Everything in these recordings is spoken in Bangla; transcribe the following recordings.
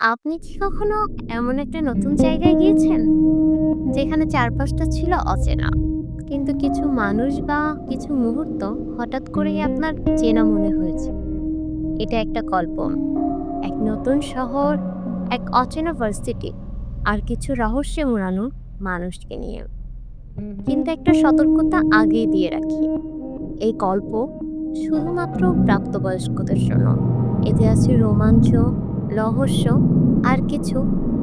আপনি কি কখনো এমন একটা নতুন জায়গায় গিয়েছেন? যেখানে চারপাশটা ছিল অচেনা। কিন্তু কিছু মানুষ বা কিছু মুহূর্ত হঠাৎ করেই আপনার চেনা মনে হয়েছে। এটা একটা গল্প। এক নতুন শহর, এক অচেনা ভার্সিটি আর কিছু রহস্যে মোড়ানো মানুষকে নিয়ে। কিন্তু একটা সতর্কতা আগেই দিয়ে রাখি। এই গল্প শুধুমাত্র প্রাপ্তবয়স্কদের জন্য। এতে আছে রোমাঞ্চ, রহস্য আর কিছু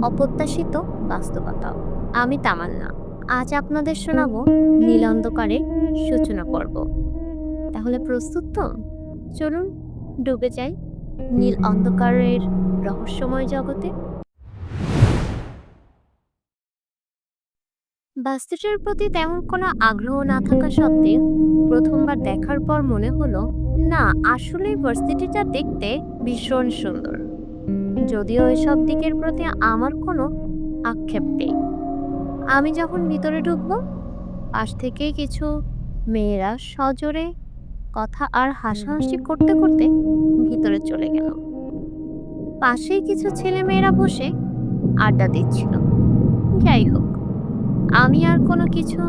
অপ্রত্যাশিত বাস্তবতা। আমি তামান্না। আজ আপনাদের শোনাবো নীল অন্ধকারের সূচনা পর্ব। তাহলে প্রস্তুত তো? চলুন ডুবে যাই নীল অন্ধকারের রহস্যময় জগতে। বাস্তুটার প্রতি তেমন কোনো আগ্রহ না থাকা সত্ত্বেও প্রথমবার দেখার পর মনে হলো, না আসলে ভার্সিটিটা দেখতে ভীষণ সুন্দর যদিও এসব দিকের প্রতি আমার কোনো আক্ষেপ নেই। আমি যখন ভিতরে ঢুকবো, পাশ থেকেই কিছু মেয়েরা সজোরে কথা আর হাসাহাসি করতে করতে ভিতরে চলে গেল। পাশেই কিছু ছেলে মেয়েরা বসে আড্ডা দিচ্ছিল। যাই হোক, আমি আর কোনো কিছু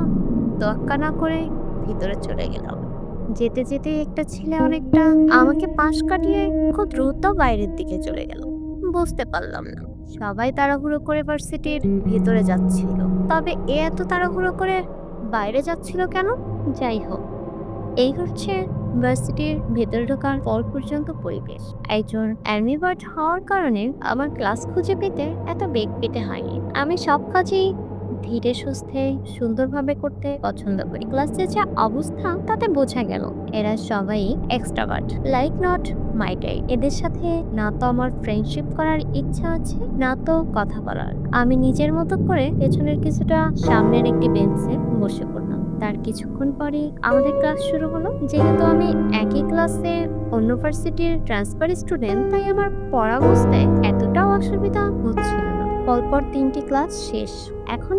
দরকার না করে ভিতরে চলে গেলাম। যেতে যেতে একটা ছেলে অনেকটা আমাকে পাশ কাটিয়ে খুব দ্রুত বাইরের দিকে চলে গেল। বুঝতে পারলাম না। সবাই তাড়াহুড়ো করে ভার্সিটির ভেতরে যাচ্ছিল। তবে এ এত তাড়াহুড়ো করে বাইরে যাচ্ছিল কেন? যাই হোক, এই হচ্ছে ভার্সিটির ভেতরে ঢোকার পর পর্যন্ত পরিবেশ। একজন অ্যানিভার্ট হওয়ার কারণে আমার ক্লাস খুঁজে পেতে এত বেগ পেতে হয়নি। আমি সব কাজেই ধীরে সুস্থে, সুন্দরভাবে করতে পছন্দ করি। ক্লাসের যা অবস্থা, তাতে বোঝা গেল, এরা সবাই extrovert like not my type এদের সাথে না তো আমার ফ্রেন্ডশিপ করার ইচ্ছা আছে, না তো কথা বলার। আমি নিজের মতো করে পেছনের কিছুটা সামনের একটি বেঞ্চে বসে পড়লাম। তার কিছুক্ষণ পরে আমাদের ক্লাস শুরু হলো। যেহেতু আমি একই ক্লাসে অন্য ভার্সিটির ট্রান্সফার স্টুডেন্ট তাই আমার পড়া বুঝতে এতটাও অসুবিধা হচ্ছিল না। পরপর তিনটি ক্লাস শেষ। এখন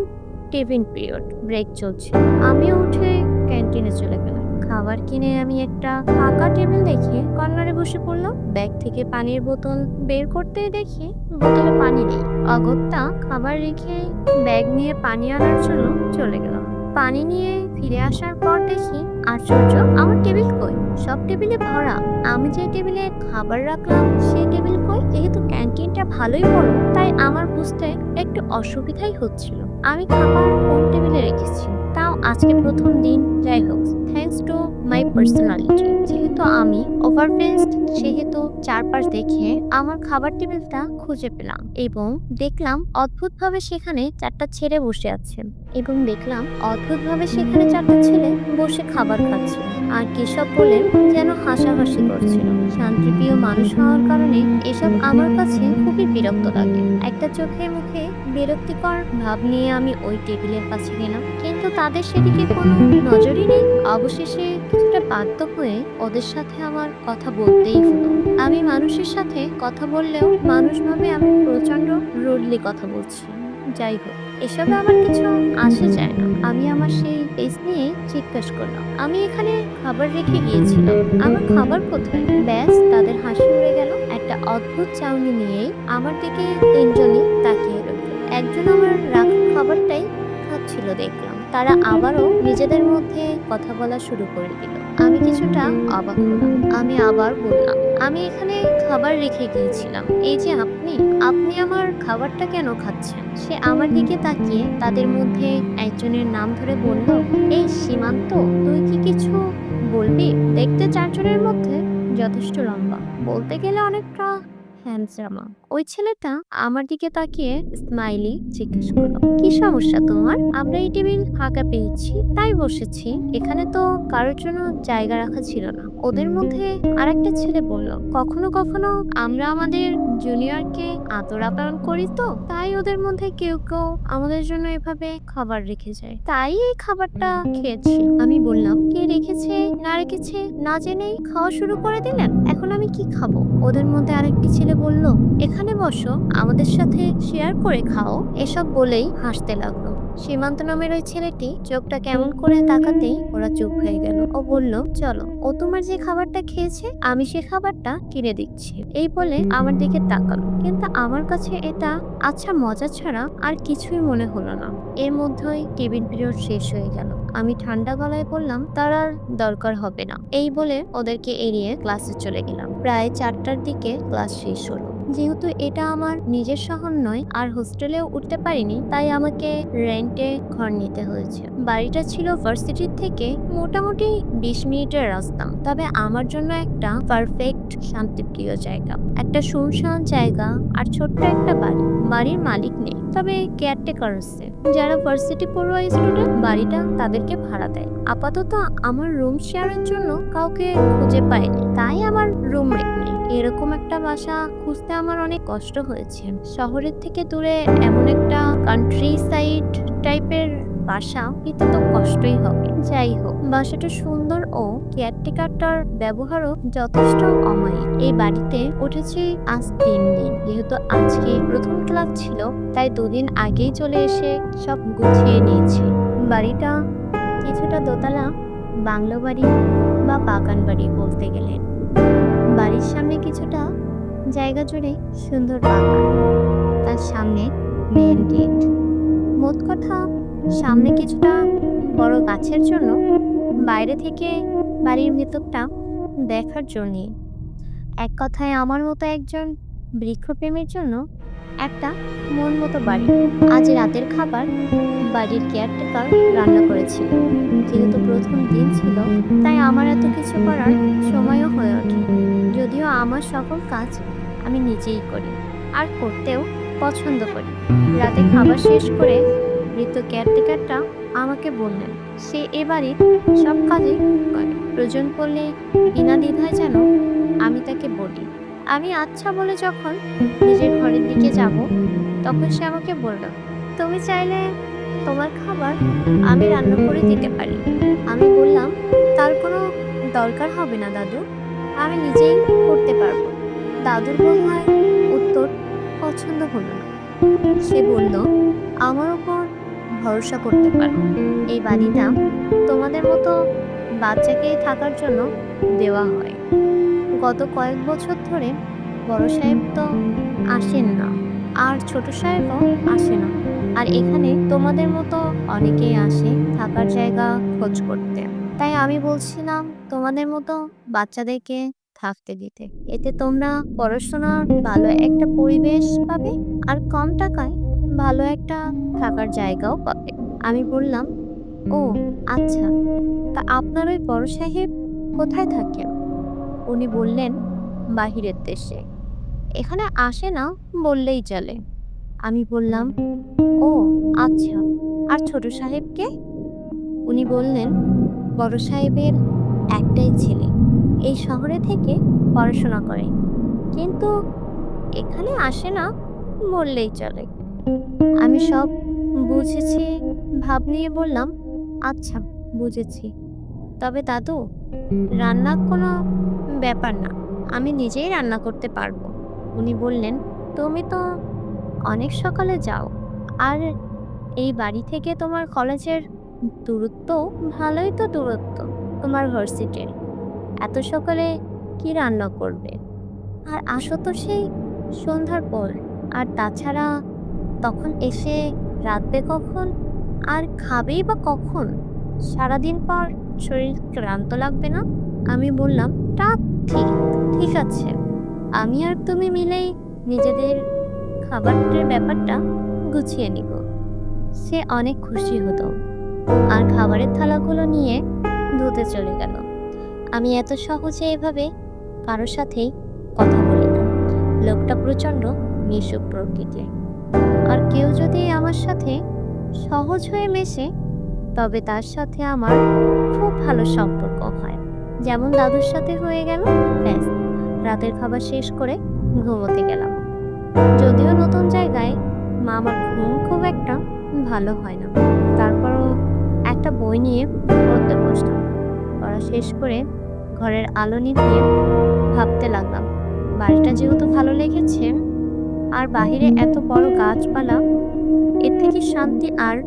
টিফিন পিরিয়ড ব্রেক চলছে। আমি উঠে ক্যান্টিনে চলে গেলাম। খাবার কিনে আমি একটা ফাঁকা টেবিল দেখে কর্নারে বসে পড়লাম। ব্যাগ থেকে পানির বোতল বের করতে দেখি বোতলে পানি নেই। অগত্যা খাবার রেখে ব্যাগ নিয়ে পানি আনার জন্য চলে গেলাম। পানি নিয়ে ফিরে আসার পর দেখি, আশ্চর্য, আমার টেবিল কই? সব টেবিলে ভরা। আমি যে টেবিলে খাবার রাখলাম সেই টেবিল কই? যেহেতু ক্যান্টিনটা ভালোই বড়, তাই আমার বুঝতে একটু অসুবিধাই হচ্ছিল। আমি খাবার কোন টেবিলে রেখেছি? তাও আজকে প্রথম দিন। যাই হোক থ্যাংকস টু মাই পার্সোনালিটি যেহেতু আমি ওভারফেসড সেহেতু চারপাশ দেখে আমার খাবার টেবিলটা খুঁজে পেলাম এবং দেখলাম অদ্ভুতভাবে সেখানে চারটা ছেলে বসে আছে এবং দেখলাম অদ্ভুতভাবে সেখানে চারটা ছেলে বসে খাবার খাচ্ছে। আর কেসব বলে যেন হাসাহাসি করছিল। শান্তিপ্রিয় মানুষ হওয়ার কারণে এসব আমার কাছে খুবই বিরক্ত লাগে। একটা চোখে মুখে বিরক্তিকর ভাব নিয়ে আমি ওই টেবিলের কাছে গেলাম। কিন্তু তাদের সেদিকে কোনো নজরই নেই। অবশেষে কিছুটা বাধ্য হয়ে ওদের সাথে আমার কথা বলতেই হলো। আমি মানুষের সাথে কথা বললেও মানুষ ভাবে আমি প্রচণ্ড রুডলি কথা বলছি। যাই হোক, এসবে আমার কিছু আসে যায় না। আমি আমার সেই পেজ নিয়ে জিজ্ঞাসা করলাম। আমি এখানে খাবার রেখে গিয়েছিলাম। আমার খাবার কোথায়? ব্যাস, তাদের হাসি উড়ে গেল। একটা অদ্ভুত চাউনি নিয়েই আমার দিকে তিনজনই তাকিয়ে রইল। একজন আমার রাখা খাবারটাই খাচ্ছিল দেখলাম। তারা আবারও নিজেদের মধ্যে কথা বলা শুরু করে দিল। আমি কিছুটা অবাক হলাম। আমি আবার বললাম, আমি এখানে খাবার রেখে গিয়েছিলাম। এই যে আপনি আপনি আমার খাবারটা কেন খাচ্ছেন? সে আমার দিকে তাকিয়ে তাদের মধ্যে একজনের নাম ধরে বলল, এই সীমান্ত, তুই কি কিছু বলবি? দেখতে চারজনের মধ্যে যথেষ্ট লম্বা। বলতে গেলে অনেকটা হ্যান্ডসামা ওই ছেলেটা আমার দিকে তাকিয়ে স্মাইলি জিজ্ঞেস করল, কি সমস্যা তোমার? আমরা এই টেবিল ফাঁকা পেয়েছি, তাই বসেছি। এখানে তো কারোর জন্য জায়গা রাখা ছিল না। ওদের মধ্যে আরেকটা ছেলে বলল, কখনো কখনো আমরা আমাদের জুনিয়রকে আদর আপ্যায়ন করি তো, তাই ওদের মধ্যে কেউ কেউ আমাদের জন্য এভাবে খাবার রেখে যায়। তাই এই খাবারটা খেয়েছি। আমি বললাম, কে রেখেছে, না রেখেছে, না জেনেই খাওয়া শুরু করে দিলেন? এখন আমি কি খাব? ওদের মধ্যে আরেকটি ছেলে বলল এখানে বসো, আমাদের সাথে শেয়ার করে খাও। এসব বলেই হাসতে লাগল। সীমান্ত নামের ওই ছেলেটি চোখটা কেমন করে তাকাতেই ওরা চুপ হয়ে গেল। ও বলল, চলো, ও তোমার যে খাবারটা খেয়েছে, আমি সে খাবারটা কিনে দিচ্ছি। এই বলে আমার দিকে তাকালো। কিন্তু আমার কাছে এটা আচ্ছা মজা ছাড়া আর কিছুই মনে হলো না। এর মধ্যেই কেবিন পিরিয়ড শেষ হয়ে গেল। আমি ঠান্ডা গলায় বললাম, তার আর দরকার হবে না। এই বলে ওদেরকে এড়িয়ে ক্লাসে চলে গেলাম। প্রায় চারটার দিকে ক্লাস শেষ হলো। যেহেতু এটা আমার নিজের শহর নয়, আর হোস্টেলেও উঠতে পারিনি, তাই আমাকে রেন্টে ঘর নিতে হয়েছে। বাড়িটা ছিল ভার্সিটির থেকে মোটামুটি বিশ মিনিটের রাস্তা। তবে আমার জন্য একটা পারফেক্ট শান্তিপ্রিয় জায়গা। একটা শুনশান জায়গা আর ছোট্ট একটা বাড়ি। বাড়ির মালিক নেই, তবে কেয়ারটেকার আছে। যারা ভার্সিটি পড়ুয়া স্টুডেন্ট বাড়িটা তাদেরকে ভাড়া দেয়। আপাতত আমার রুম শেয়ারের জন্য কাউকে খুঁজে পাইনি। তাই আমার রুমমেট নেই। এরকম একটা বাসা খুঁজতে আমার অনেক কষ্ট হয়েছে। শহরের থেকে দূরে এমন একটা কান্ট্রি সাইড টাইপের বাসা পেতে তো কষ্টই হবে। যাই হোক বাসাটা সুন্দর ও কেয়ারটেকারটার ব্যবহারও যথেষ্ট অমায়িক। এই বাড়িতে উঠেছি আজ তিন দিন। যেহেতু আজকে প্রথম ক্লাস ছিল, তাই দুদিন আগেই চলে এসে সব গুছিয়ে নিয়েছি। বাড়িটা কিছুটা দোতলা, বাংলো বাড়ি বা বাগান বাড়ি বলতে গেলে। বাড়ির সামনে কিছুটা জায়গা জুড়ে সুন্দর বাগান। তার সামনে মেন গেট মোট কথা সামনে কিছুটা বড় গাছের জন্য বাইরে থেকে বাড়ির ভেতরটা দেখার জন্যে। এক কথায় আমার মতো একজন বৃক্ষপ্রেমীর জন্য একটা মন মতো বাড়ি। আজ রাতের খাবার বাড়ির কেয়ারটেকার রান্না করেছিল। যেহেতু প্রথম দিন ছিল, তাই আমার এত কিছু করার সময়ও হয়ে ওঠে। যদিও আমার সকল কাজ আমি নিজেই করি, আর করতেও পছন্দ করি। রাতে খাবার শেষ করে মৃত কেয়ারটেকারটা আমাকে বললেন। সে এ বাড়ির সব কাজই করে। প্রয়োজন পড়লে বিনা দ্বিধায় যেন আমি তাকে বলি। আমি আচ্ছা বলে যখন নিজের ঘরের দিকে যাব, তখন সে আমাকে বলল, তুমি চাইলে তোমার খাবার আমি রান্না করে দিতে পারি। আমি বললাম, তার কোনো দরকার হবে না দাদু, আমি নিজেই করতে পারব। দাদুর বোধ হয় উত্তর পছন্দ হলো না। সে বলল, আমার ওপর ভরসা করতে পারো। এই বাড়িটা তোমাদের মতো বাচ্চাকে থাকার জন্য দেওয়া হয়। গত কয়েক বছর ধরে বড় সাহেব তো আসেন না, আর ছোট সাহেবও আসে না। আর এখানে তোমাদের মতো অনেকেই আসে থাকার জায়গা খোঁজ করতে। তাই আমি বলছিলাম তোমাদের মতো বাচ্চাদেরকে থাকতে দিতে। এতে তোমরা পড়াশোনার ভালো একটা পরিবেশ পাবে আর কম টাকায় ভালো একটা থাকার জায়গাও পাবে। আমি বললাম, ও আচ্ছা। তা আপনার ওই বড় সাহেব কোথায় থাকেন? উনি বললেন, বাহিরের দেশে। এখানে আসে না, বললেই চলে। আমি বললাম, ও আচ্ছা। আর ছোট সাহেবকে উনি বললেন, বড় সাহেবের একটাই ছেলে। এই শহরে থেকে পড়াশোনা করে। কিন্তু এখানে আসে না, বললেই চলে। আমি সব বুঝেছি, ভাব নিয়ে বললাম আচ্ছা বুঝেছি। তবে দাদু, রান্না কোনো ব্যাপার না, আমি নিজেই রান্না করতে পারব। উনি বললেন, তুমি তো অনেক সকালে যাও, আর এই বাড়ি থেকে তোমার কলেজের দূরত্ব ভালোই তো দূরত্ব, তোমার ভার্সিটির। এত সকালে কি রান্না করবে? আর আসো তো সেই সন্ধ্যার পর, আর তাছাড়া তখন এসে রাতবে কখন? আর খাবেই বা কখন? সারাদিন পর শরীর ক্লান্ত লাগবে না? আমি বললাম তা ঠিক ঠিক আছে। আমি আর তুমি মিলেই নিজেদের খাবারের ব্যাপারটা গুছিয়ে নিব। সে অনেক খুশি হতো আর খাবারের থালাগুলো নিয়ে ধুতে চলে গেল। আমি এত সহজে এভাবে কারোর সাথেই কথা বলি না। লোকটা প্রচণ্ড মিশুক প্রকৃতির। আর কেউ যদি আমার সাথে সহজ হয়ে মেশে, তবে তার সাথে আমার খুব ভালো সম্পর্ক হয়। যেমন দাদুর সাথে হয়ে গেল, ব্যাস। রাতের খাবার শেষ করে ঘুমোতে গেলাম। যদিও নতুন জায়গায় মা আমার ঘুম খুব একটা ভালো হয় না। তারপরও একটা বই নিয়ে পড়তে বসলাম। পড়া শেষ করে ঘরের আলো নিভিয়ে ভাবতে লাগলাম, বাড়িটা যেহেতু ভালো লেগেছে আর বাহিরে এত বড় গাছপালা, এর থেকে শান্তি আর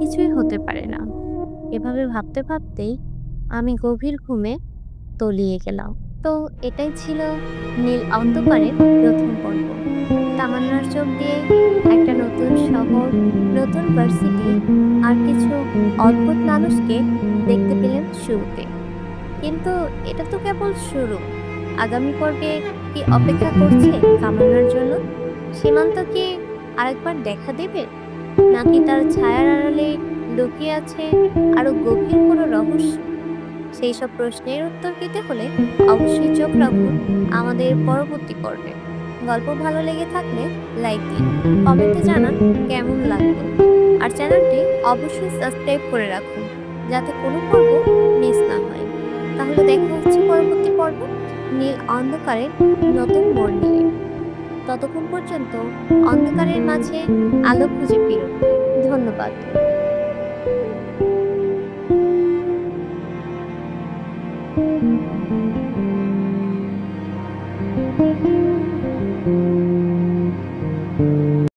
কিছুই হতে পারে না। এভাবে ভাবতে ভাবতেই আমি গভীর ঘুমে তলিয়ে গেলাম। তো এটাই ছিল নীল অন্ধকারের প্রথম পর্ব। তামান্নার চোখ দিয়ে একটা নতুন শহর, নতুন ভার্সিটি আর কিছু অদ্ভুত মানুষকে দেখতে পেলেন শুরুতে। কিন্তু এটা তো কেবল শুরু। আগামী পর্বে কি অপেক্ষা করছে কামান্নার জন্য? সীমান্ত কি আরেকবার দেখা দেবে? নাকি তার ছায়ার আড়ালে লুকিয়ে আছে আরও গভীর কোনো রহস্য? সেই সব প্রশ্নের উত্তর দিতে হলে অবশ্যই চোখ রাখুন আমাদের পরবর্তী পর্বে। গল্প ভালো লেগে থাকলে লাইক দিন, কমেন্টে জানান কেমন লাগল। আর চ্যানেলটি অবশ্যই সাবস্ক্রাইব করে রাখুন, যাতে কোনো পর্ব মিস না হয়। তাহলে দেখা হচ্ছে পরবর্তী পর্ব নীল অন্ধকারের নতুন মোড় ততক্ষণ পর্যন্ত অন্ধকারের মাঝে আলো খুঁজে ফিরুন ধন্যবাদ।